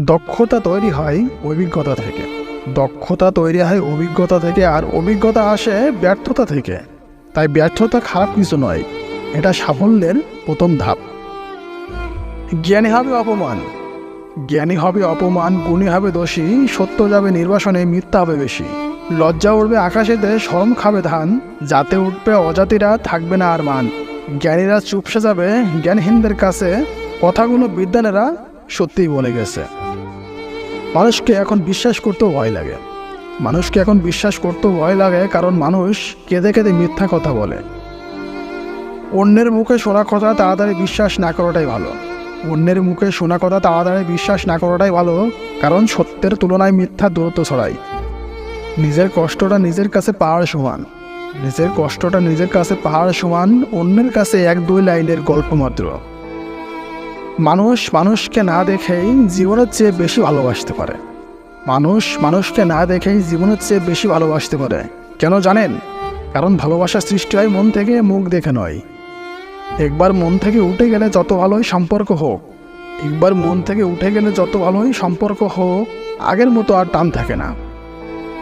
দক্ষতা তৈরি হয় অভিজ্ঞতা থেকে। দক্ষতা তৈরি হয় অভিজ্ঞতা থেকে আর অভিজ্ঞতা আসে ব্যর্থতা থেকে। তাই ব্যর্থতা খারাপ কিছু নয়, এটা সাফল্যের প্রথম ধাপ। জ্ঞানী হবে অপমান। জ্ঞানী হবে অপমান, গুণী হবে দোষী, সত্য যাবে নির্বাসনে, মিথ্যা হবে বেশি। লজ্জা উঠবে আকাশেতে, শরম খাবে ধান যাতে উঠবে অজাতিরা, থাকবে না আর মান। জ্ঞানীরা চুপসে যাবে, জ্ঞানহীনদের কাছে কথাগুলো বিদ্যানেরা সত্যিই বলে গেছে। মানুষকে এখন বিশ্বাস করতেও ভয় লাগে। মানুষকে এখন বিশ্বাস করতেও ভয় লাগে কারণ মানুষ কেঁদে কেঁদে মিথ্যা কথা বলে। অন্যের মুখে শোনা কথা তাড়াতাড়ি বিশ্বাস না করাটাই ভালো। অন্যের মুখে শোনা কথা তাড়াতাড়ি বিশ্বাস না করাটাই ভালো, কারণ সত্যের তুলনায় মিথ্যা দূরত্ব ছড়ায়। নিজের কষ্টটা নিজের কাছে পাহাড় সমান। নিজের কষ্টটা নিজের কাছে পাহাড় সমান, অন্যের কাছে এক দুই লাইনের গল্প মাত্র। মানুষ মানুষকে না দেখেই জীবনের চেয়ে বেশি ভালোবাসতে পারে। মানুষ মানুষকে না দেখেই জীবনের চেয়ে বেশি ভালোবাসতে পারে। কেন জানেন? কারণ ভালোবাসা সৃষ্টি হয় মন থেকে, মুখ দেখে নয়। একবার মন থেকে উঠে গেলে যত ভালোই সম্পর্ক হোক, একবার মন থেকে উঠে গেলে যত ভালোই সম্পর্ক হোক, আগের মতো আর টান থাকে না।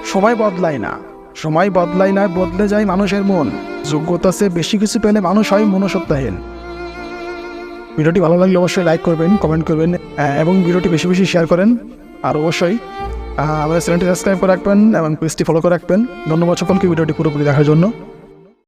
সময় বদলায় না। সময় বদলায় না, বদলে যায় মানুষের মন। যোগ্যতা চেয়ে বেশি কিছু পেলে মানুষ হয় মনসত্তাহীন ভিডিওটি ভালো লাগলে অবশ্যই লাইক করবেন কমেন্ট করবেন এবং ভিডিওটি বেশি বেশি শেয়ার করেন, আর অবশ্যই আমাদের চ্যানেলটি সাবস্ক্রাইব করে রাখবেন এবং পেজটি ফলো করে রাখবেন। ধন্যবাদ সকলকে, ভিডিওটি পুরোপুরি দেখার জন্য।